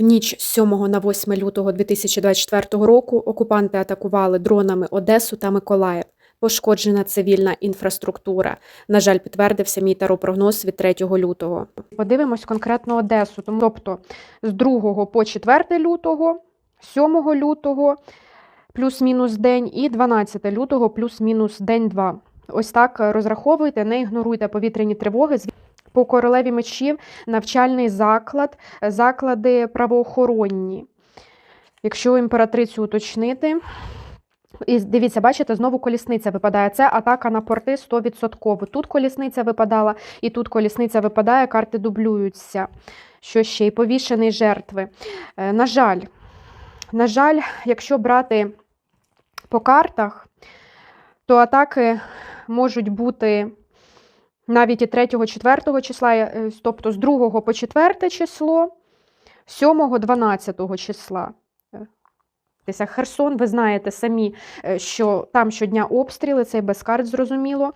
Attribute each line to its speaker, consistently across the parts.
Speaker 1: В ніч з 7 на 8 лютого 2024 року окупанти атакували дронами Одесу та Миколаїв. Пошкоджена цивільна інфраструктура. На жаль, підтвердився мій таропрогноз від 3 лютого. Подивимось конкретно Одесу. Тому, тобто з 2 по 4 лютого, 7 лютого плюс-мінус день і 12 лютого плюс-мінус день-два. Ось так розраховуйте, не ігноруйте повітряні тривоги. По королеві мечів навчальний заклад, заклади правоохоронні. Якщо імператрицю уточнити. І дивіться, бачите, знову колісниця випадає. Це атака на порти 100%. Тут колісниця випадала, і тут колісниця випадає, карти дублюються. Що ще? І повішений жертви. Е, На жаль, на жаль, якщо брати по картах, то атаки можуть бути навіть і 3-4 числа, е, тобто з 2 по 4 число, 7-12 числа. Е, Херсон, ви знаєте самі, е, що там щодня обстріли, це і без карт зрозуміло.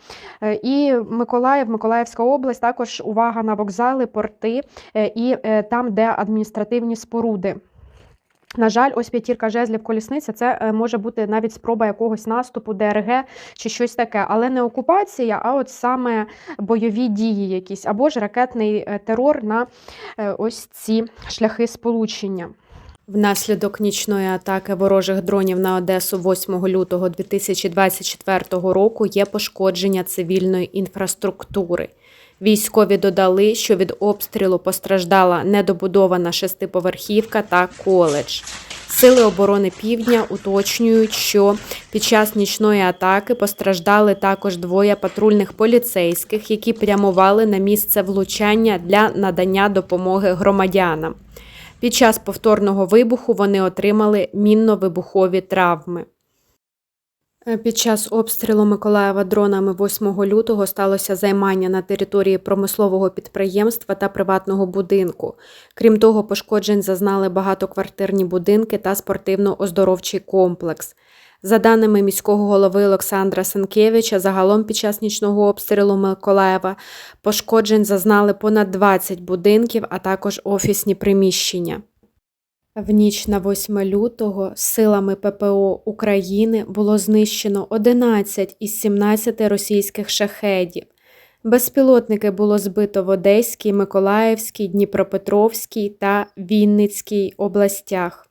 Speaker 1: І Миколаїв, Миколаївська область, також увага на вокзали, порти і там, де адміністративні споруди. На жаль, ось п'ятірка жезлів колісниця це е, може бути навіть спроба якогось наступу, ДРГ чи щось таке, але не окупація, а от саме бойові дії якісь, або ж ракетний е, терор на е, ось ці шляхи сполучення. Внаслідок нічної атаки ворожих дронів на Одесу 8 лютого 2024 року є пошкодження цивільної інфраструктури. Військові додали, що від обстрілу постраждала недобудована шестиповерхівка та коледж. Сили оборони Півдня уточнюють, що під час нічної атаки постраждали також двоє патрульних поліцейських, які прямували на місце влучання для надання допомоги громадянам. Під час повторного вибуху вони отримали мінно-вибухові травми. Е, Під час обстрілу Миколаєва дронами 8 лютого сталося займання на території промислового підприємства та приватного будинку. Крім того, пошкоджень зазнали багатоквартирні будинки та спортивно-оздоровчий комплекс. За даними міського голови Олександра Сенкевича, загалом під час нічного обстрілу Миколаєва пошкоджень зазнали понад 20 будинків, а також офісні приміщення. В ніч на 8 лютого силами ППО України було знищено 11 із 17 російських шахедів. Безпілотники було збито в Одеській, Миколаївській, Дніпропетровській та Вінницькій областях.